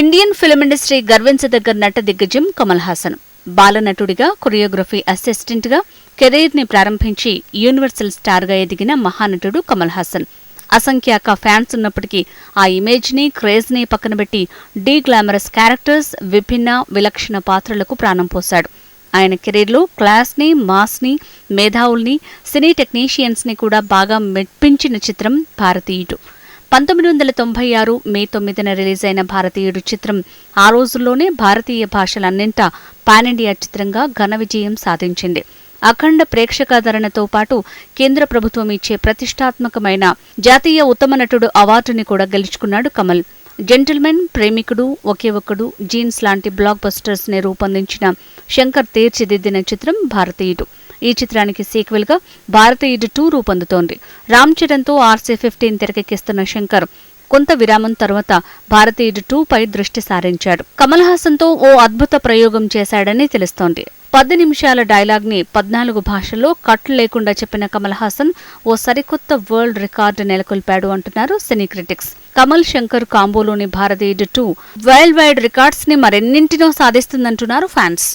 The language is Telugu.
ఇండియన్ ఫిల్మ్ ఇండస్ట్రీ గర్వించదగ్గ నట దిగ్గజం కమల్ హాసన్. బాలనటుడిగా కొరియోగ్రఫీ అసిస్టెంట్గా కెరీర్ని ప్రారంభించి యూనివర్సల్ స్టార్గా ఎదిగిన మహానటుడు కమల్ హాసన్. అసంఖ్యాక ఫ్యాన్స్ ఉన్నప్పటికీ ఆ ఇమేజ్ని క్రేజ్ని పక్కనబెట్టి పక్కన పెట్టి డీ గ్లామరస్ క్యారెక్టర్స్ విభిన్న విలక్షణ పాత్రలకు ప్రాణం పోశాడు. ఆయన కెరీర్లో క్లాస్ని మాస్ని మేధావుల్ని సినీ టెక్నీషియన్స్ని కూడా బాగా మెప్పించిన చిత్రం భారతీయుడు. పంతొమ్మిది వందల తొంభై ఆరు మే తొమ్మిదిన రిలీజ్ అయిన భారతీయుడు చిత్రం ఆ రోజుల్లోనే భారతీయ భాషలన్నింటా పాన్ ఇండియా చిత్రంగా ఘన విజయం సాధించింది. అఖండ ప్రేక్షకాదరణతో పాటు కేంద్ర ప్రభుత్వం ఇచ్చే ప్రతిష్టాత్మకమైన జాతీయ ఉత్తమ నటుడు అవార్డుని కూడా గెలుచుకున్నాడు కమల్. జెంటిల్మెన్ ప్రేమికుడు ఒకే ఒక్కడు జీన్స్ లాంటి బ్లాక్ బస్టర్స్ని రూపొందించిన శంకర్ తీర్చిదిద్దిన చిత్రం భారతీయుడు. ఈ చిత్రానికి సీక్వెల్గా ఈడ్ టూ రూపొందుతోంది. రామ్ చరణ్తో ఆర్సీ ఫిఫ్టీన్ తెరకెక్కిస్తున్న శంకర్ కొంత విరామం తర్వాత భారతీయుడు టూ పై దృష్టి సారించాడు. కమల్ హాసన్తో ఓ అద్భుత ప్రయోగం చేశాడని తెలుస్తోంది. పది నిమిషాల డైలాగ్ని పద్నాలుగు భాషల్లో కట్లు లేకుండా చెప్పిన కమల్ హాసన్ ఓ సరికొత్త వరల్డ్ రికార్డు నెలకొల్పాడు అంటున్నారు సినీ క్రిటిక్స్. కమల్ శంకర్ కాంబోలోని భారతీయుడు టూ వరల్డ్ వైడ్ రికార్డ్స్ని మరెన్నింటినో సాధిస్తుందంటున్నారు ఫ్యాన్స్.